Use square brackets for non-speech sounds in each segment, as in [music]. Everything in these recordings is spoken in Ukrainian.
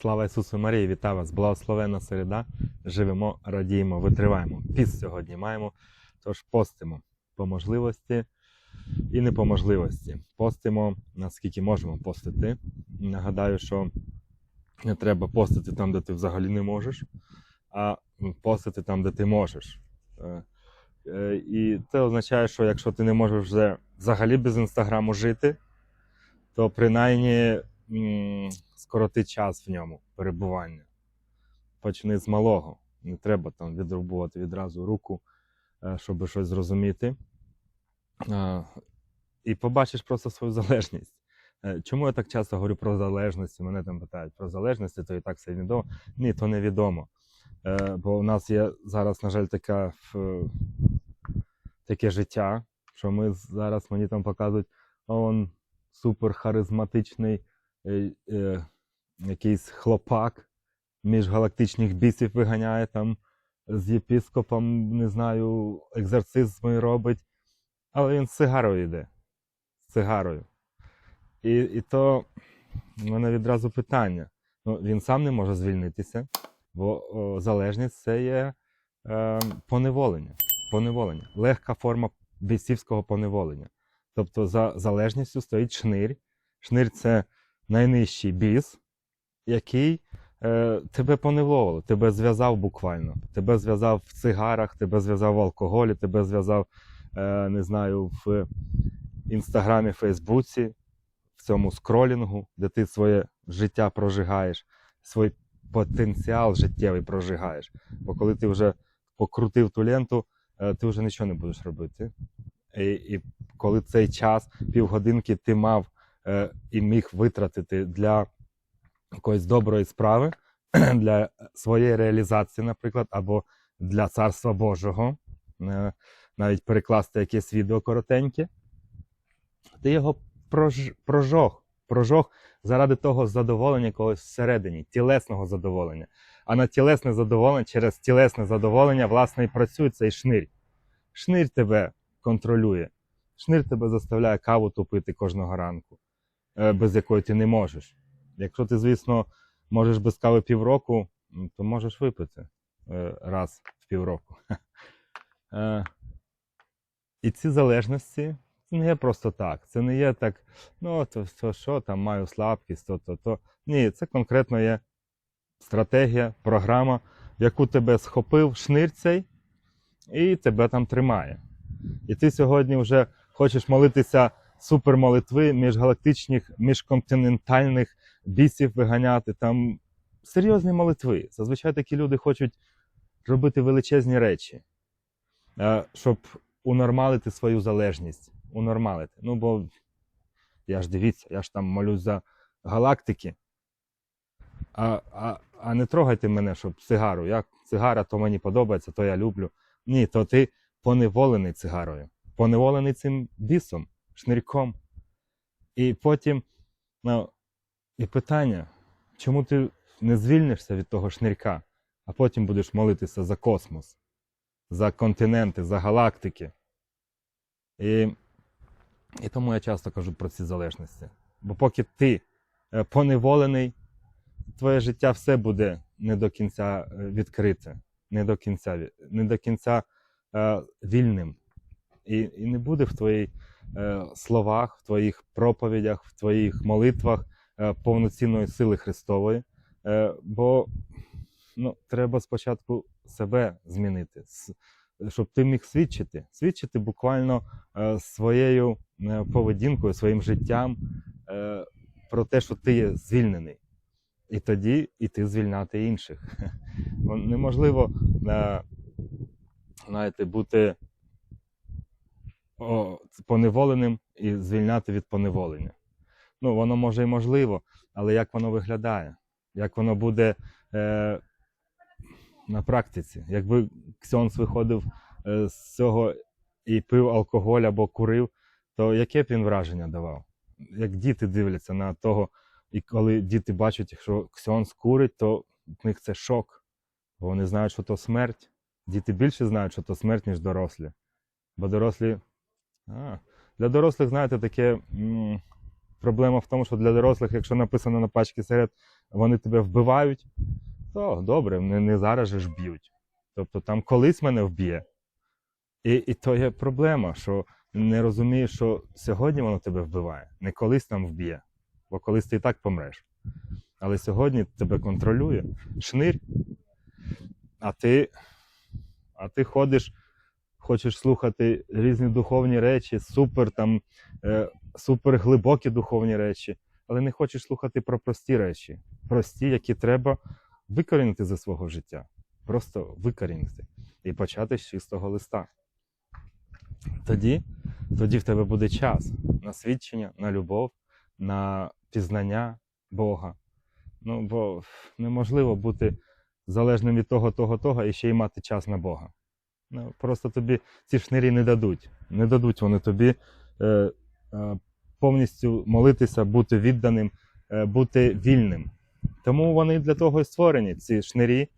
Слава Ісусу Марії, вітаю вас! Благословенна середа. Живемо, радіємо, витриваємо. Піст сьогодні маємо. Тож постимо по можливості і не по можливості. Постимо наскільки можемо постити. Нагадаю, що не треба постити там, де ти взагалі не можеш, а постити там, де ти можеш. Е, е, І це означає, що якщо ти не можеш вже взагалі без інстаграму жити, то принаймні скороти час в ньому перебування. Почни з малого. Не треба там відрубувати відразу руку, е, щоб щось зрозуміти. Е, І побачиш просто свою залежність. Е, Чому я так часто говорю про залежності? Мене там питають про залежності, то і так все відомо. Ні, то невідомо. Бо у нас є зараз, на жаль, така, таке життя, що ми зараз мені там показують, он супер харизматичний е, е, якийсь хлопак міжгалактичних бісів виганяє там з єпіскопом, не знаю, екзорцизми робить, але він з сигарою йде. З сигарою. І, і то в мене відразу питання. Ну, він сам не може звільнитися, бо о, залежність це є е, поневолення. поневолення. Легка форма бісівського поневолення. Тобто за залежністю стоїть шнир. Шнир це найнижчий біс, який е, тебе поневолив, тебе зв'язав буквально. Тебе зв'язав в цигарах, тебе зв'язав в алкоголі, тебе зв'язав, е, не знаю, в інстаграмі, Фейсбуці, в цьому скролінгу, де ти своє життя прожигаєш, свій потенціал життєвий прожигаєш. Бо коли ти вже покрутив ту ленту, е, ти вже нічого не будеш робити. І, і коли цей час, півгодинки ти мав і міг витратити для якоїсь доброї справи, [clears throat] для своєї реалізації, наприклад, або для Царства Божого, е, навіть перекласти якесь відео коротеньке, ти його прож, прожог, прожог заради того задоволення когось всередині, тілесного задоволення. А на тілесне задоволення, через тілесне задоволення, власне, і працює цей шнир. Шнир тебе контролює. Шнир тебе заставляє каву тупити кожного ранку, е, без якої ти не можеш. Якщо ти, звісно, можеш без кави півроку, то можеш випити е, раз в півроку. [laughs] Е, І ці залежності це не є просто так. Це не є так, ну, то, то що там маю слабкість, то, то, то. Ні, це конкретно є стратегія, програма, яку тебе схопив шнир цей і тебе там тримає. І ти сьогодні вже хочеш молитися супермолитви міжгалактичних, міжконтинентальних бісів виганяти. Там серйозні молитви. Зазвичай такі люди хочуть робити величезні речі, щоб унормалити свою залежність. Унормалити. Ну, бо я ж дивіться, я ж там молюсь за галактики. А, а, а не трогайте мене, щоб цигару. Як цигара, то мені подобається, то я люблю. Ні, то ти поневолений цигарою, поневолений цим бісом, шнирком. І потім, ну, і питання, чому ти не звільнишся від того шнирка, а потім будеш молитися за космос, за континенти, за галактики. І, і тому я часто кажу про ці залежності. Бо поки ти е, поневолений, твоє життя все буде не до кінця е, відкрите, не до кінця, не до кінця е, вільним. І, і не буде в твоїх е, словах, в твоїх проповідях, в твоїх молитвах е, повноцінної сили Христової. Е, бо ну, треба спочатку себе змінити, щоб ти міг свідчити. Свідчити буквально е, своєю е, поведінкою, своїм життям е, про те, що ти є звільнений. І тоді іти звільняти інших. [laughs] Неможливо е, знаєте, бути поневоленим і звільняти від поневолення. Ну, воно може і можливо, але як воно виглядає? Як воно буде е, на практиці? Якби Ксьонс виходив е, з цього і пив алкоголь або курив, то яке б він враження давав? Як діти дивляться на того, і коли діти бачать, якщо Ксьонс курить, то в них це шок. Бо вони знають, що то смерть. Діти більше знають, що то смерть, ніж дорослі. Бо дорослі. Для дорослих, знаєте, таке. м, проблема в тому, що для дорослих, якщо написано на пачці сигарет, вони тебе вбивають, то добре, не, не зараз же ж б'ють. Тобто там колись мене вб'є. І, і то є проблема, що не розумієш, що сьогодні воно тебе вбиває, не колись там вб'є, бо колись ти і так помреш. Але сьогодні тебе контролює шнир, а ти, а ти ходиш, хочеш слухати різні духовні речі, супер там, е, супер глибокі духовні речі, але не хочеш слухати про прості речі, прості, які треба викорінити зі свого життя. Просто викорінити і почати з чистого листа. Тоді, тоді в тебе буде час на свідчення, на любов, на пізнання Бога. Ну, бо неможливо бути залежним від того, того, того і ще й мати час на Бога. Ну, просто тобі ці шнирі не дадуть. Не дадуть вони тобі е, е, повністю молитися, бути відданим, е, бути вільним. Тому вони для того і створені, ці шнирі,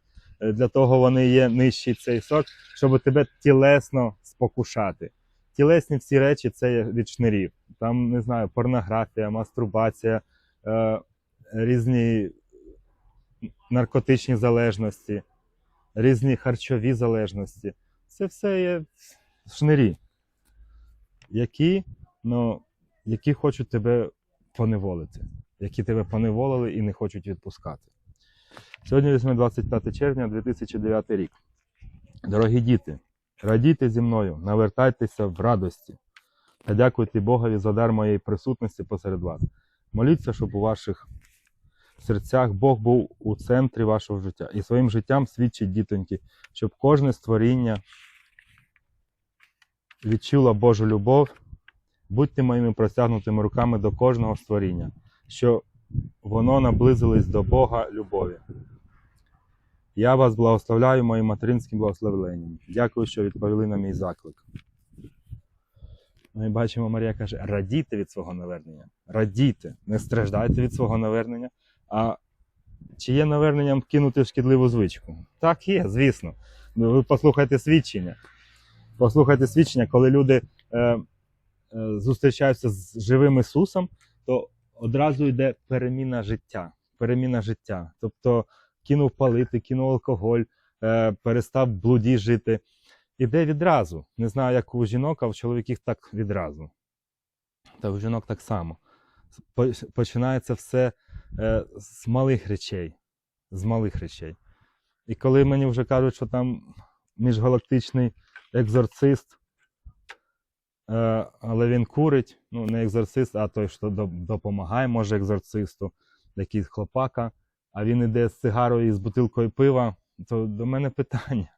е, для того вони є нижчий цей сорт, щоб тебе тілесно спокушати. Тілесні всі речі це є від шнирів. Там, не знаю, порнографія, мастурбація, е, різні наркотичні залежності, різні харчові залежності. Це все є шнирі, які, ну, які хочуть тебе поневолити, які тебе поневолили і не хочуть відпускати. Сьогодні візьме 25 червня 2009 рік. Дорогі діти, радійте зі мною, навертайтеся в радості та дякуйте Богові за дар моєї присутності посеред вас. Моліться, щоб у ваших серцях Бог був у центрі вашого життя і своїм життям свідчить дітоньки, щоб кожне створіння відчуло Божу любов. Будьте моїми простягнутими руками до кожного створіння, що воно наблизилось до Бога любові. Я вас благословляю моїм материнським благословенням. Дякую, що відповіли на мій заклик. Ми бачимо, Марія каже: радійте від свого навернення. Радійте, не страждайте від свого навернення. А чи є наверненням кинути шкідливу звичку? Так є, звісно. Ну, Ви послухайте свідчення. Послухайте свідчення, коли люди е, е, зустрічаються з живим Ісусом, то одразу йде переміна життя. Переміна життя. Тобто кинув палити, кинув алкоголь, е, перестав блуді жити. Іде відразу. Не знаю, як у жінок, а в чоловіків так відразу. Та у жінок так само. Починається все е, з малих речей. З малих речей. І коли мені вже кажуть, що там міжгалактичний екзорцист, е, але він курить, ну не екзорцист, а той, що допомагає, може, екзорцисту, якийсь хлопака, а він іде з сигарою і з бутилкою пива, то до мене питання.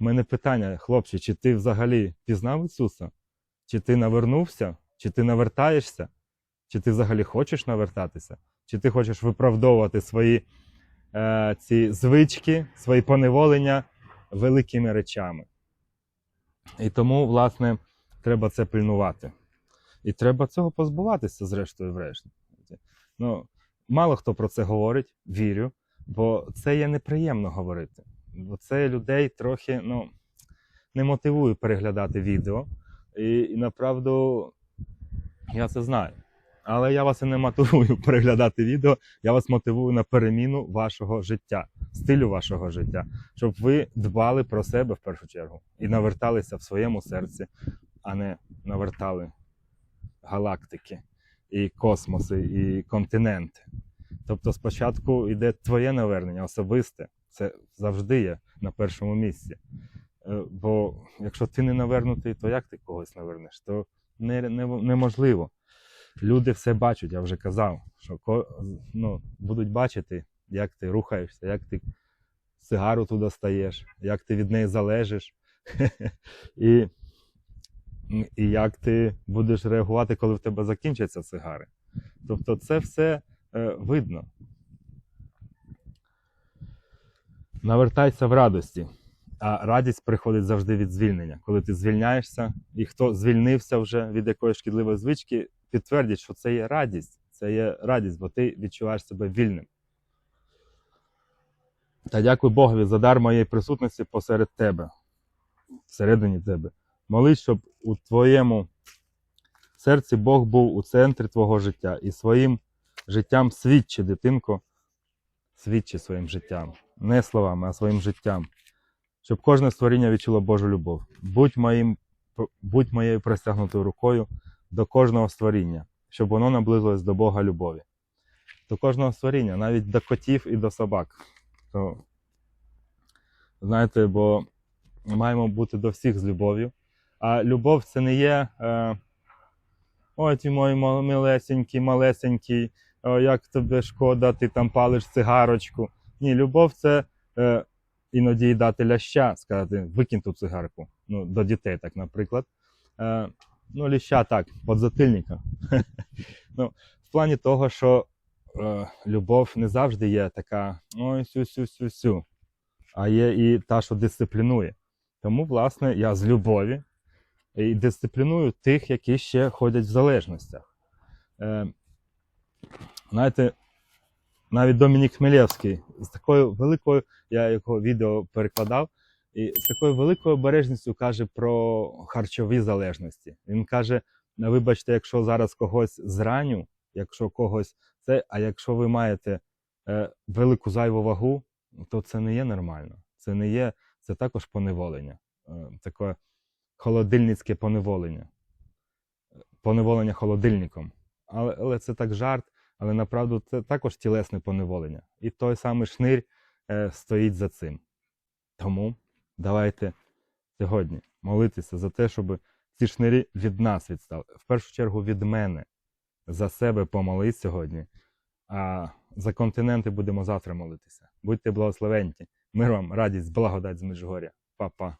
У мене питання, хлопче, чи ти взагалі пізнав Ісуса? Чи ти навернувся? Чи ти навертаєшся? Чи ти взагалі хочеш навертатися? Чи ти хочеш виправдовувати свої е, ці звички, свої поневолення великими речами? І тому, власне, треба це пильнувати. І треба цього позбуватися, зрештою, врешті. Ну, мало хто про це говорить, вірю, бо це є неприємно говорити. Бо це людей трохи ну, не мотивує переглядати відео. І, і направду я це знаю. Але я вас і не мотивую [laughs] переглядати відео, я вас мотивую на переміну вашого життя, стилю вашого життя, щоб ви дбали про себе в першу чергу і наверталися в своєму серці, а не навертали галактики, і космоси, і континенти. Тобто спочатку йде твоє навернення особисте, це завжди є на першому місці. Е, Бо якщо ти не навернутий, то як ти когось навернеш? То не, не, неможливо. Люди все бачать, я вже казав, що ну, будуть бачити, як ти рухаєшся, як ти сигару туди стаєш, як ти від неї залежиш, [laughs] і, і як ти будеш реагувати, коли в тебе закінчаться сигари. Тобто це все е, видно. Навертайся в радості. А радість приходить завжди від звільнення. Коли ти звільняєшся, і хто звільнився вже від якоїсь шкідливої звички, підтвердять, що це є радість. Це є радість, бо ти відчуваєш себе вільним. Та дякую Богові за дар моєї присутності посеред тебе, всередині тебе. Молись, щоб у твоєму серці Бог був у центрі твого життя і своїм життям свідчи, дитинко, свідчи своїм життям. Не словами, а своїм життям. Щоб кожне створіння відчуло Божу любов. Будь, моїм, будь моєю простягнутою рукою до кожного створіння, щоб воно наблизилось до Бога любові. До кожного створіння, навіть до котів і до собак. То, знаєте, бо маємо бути до всіх з любов'ю. А любов це не є. Е, Ой, ти мой милесенький, малесенький, о, як тобі шкода, ти там палиш цигарочку. Ні, любов це е, іноді й дати ляща, сказати, викинь ту цигарку. Ну, до дітей, так, наприклад. Е, ну, ліща так, подзатильника. [laughs] ну, в плані того, що е, любов не завжди є така ой, сю-сю-сю-сю, а є і та, що дисциплінує. Тому, власне, я з любові і дисципліную тих, які ще ходять в залежностях. Е, знаєте, навіть Домінік Хмелєвський з такою великою, я його відео перекладав, і з такою великою обережністю каже про харчові залежності. Він каже: вибачте, якщо зараз когось зраню, якщо когось це, а якщо ви маєте е, велику зайву вагу, то це не є нормально. Це не є, це також поневолення. Е, таке холодильницьке поневолення. Поневолення холодильником. Але, але це так жарт, але направду це також тілесне поневолення. І той самий шнир е, стоїть за цим. Тому давайте сьогодні молитися за те, щоб ці шнирі від нас відстали. В першу чергу від мене. За себе помолись сьогодні, а за континенти будемо завтра молитися. Будьте благословенті. Мир вам, радість, благодать з Межгоря. Па-па.